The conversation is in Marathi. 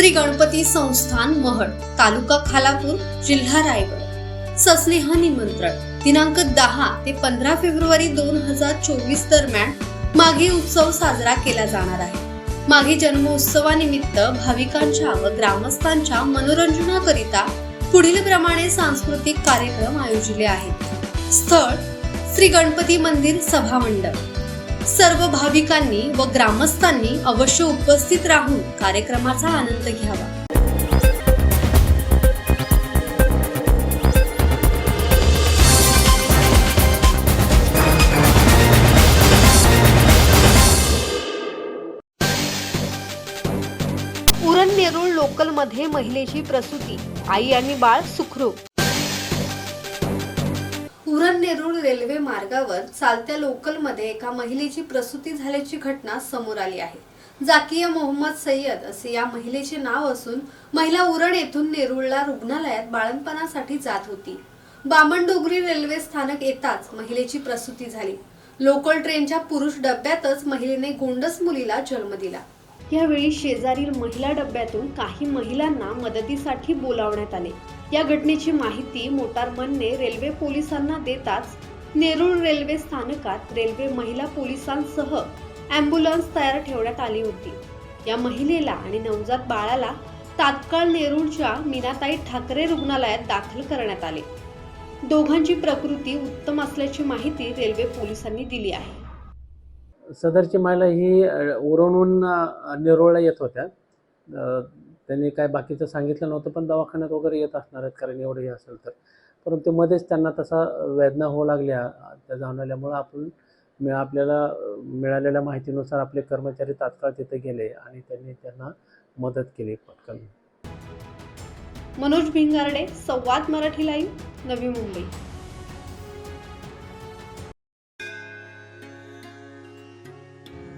श्री गणपती संस्थान महड तालुका खालापूर जिल्हा रायगड. सस्नेह निमंत्रण दिनांक दहा ते पंधरा फेब्रुवारी दोन हजार चोवीस दरम्यान माघी उत्सव साजरा केला जाणार आहे. माघी जन्मोत्सवानिमित्त भाविकांच्या व ग्रामस्थांच्या मनोरंजनाकरिता पुढील प्रमाणे सांस्कृतिक कार्यक्रम आयोजिले आहेत. स्थळ श्री गणपती मंदिर सभामंडप. सर्व भाविकांनी व ग्रामस्थांनी अवश्य उपस्थित राहून कार्यक्रमाचा आनंद घ्यावा. उरण नेरूळ लोकलमध्ये महिलेची प्रसूती आई आणि बाळ सुखरूप उरण नेरूळ रेल्वे मार्गावर चालत्या लोकलमध्ये एका महिलेची प्रसूती झाल्याची घटना समोर आली आहे. जाकिया मोहम्मद सय्यद असे या महिलेचे नाव असून महिला उरण येथून नेरूळला रुग्णालयात बाळणपणासाठी जात होती. बामणडोगरी रेल्वे स्थानक येताच महिलेची प्रसूती झाली. लोकल ट्रेनच्या पुरुष डब्यातच महिलेने गोंडस मुलीला जन्म दिला. यावेळी शेजारील महिला डब्यातून काही महिलांना मदतीसाठी बोलावण्यात आले. या घटनेची माहिती मोटारमनने रेल्वे पोलिसांना देताच नेरूळ रेल्वे स्थानकात रेल्वे महिला पोलिसांसह अँब्युलन्स तयार ठेवण्यात आली होती. या महिलेला आणि नवजात बाळाला तात्काळ नेरूळच्या मीनाताई ठाकरे रुग्णालयात दाखल करण्यात आले. दोघांची प्रकृती उत्तम असल्याची माहिती रेल्वे पोलिसांनी दिली आहे. सदरची महिला ही उरणून निरोळला येत होत्या. त्यांनी काय बाकीचं सांगितलं नव्हतं पण दवाखान्यात वगैरे येत असणार आहेत कारण एवढं हे असेल तर. परंतु मध्येच त्यांना तसा वेदना होऊ लागल्या. त्या जाणवल्यामुळं आपण मी आपल्याला मिळालेल्या माहितीनुसार आपले कर्मचारी तात्काळ तिथे गेले आणि त्यांनी त्यांना मदत केली पटकन. मनोज भिंगारडे संवाद मराठी लाईव्ह नवी मुंबई.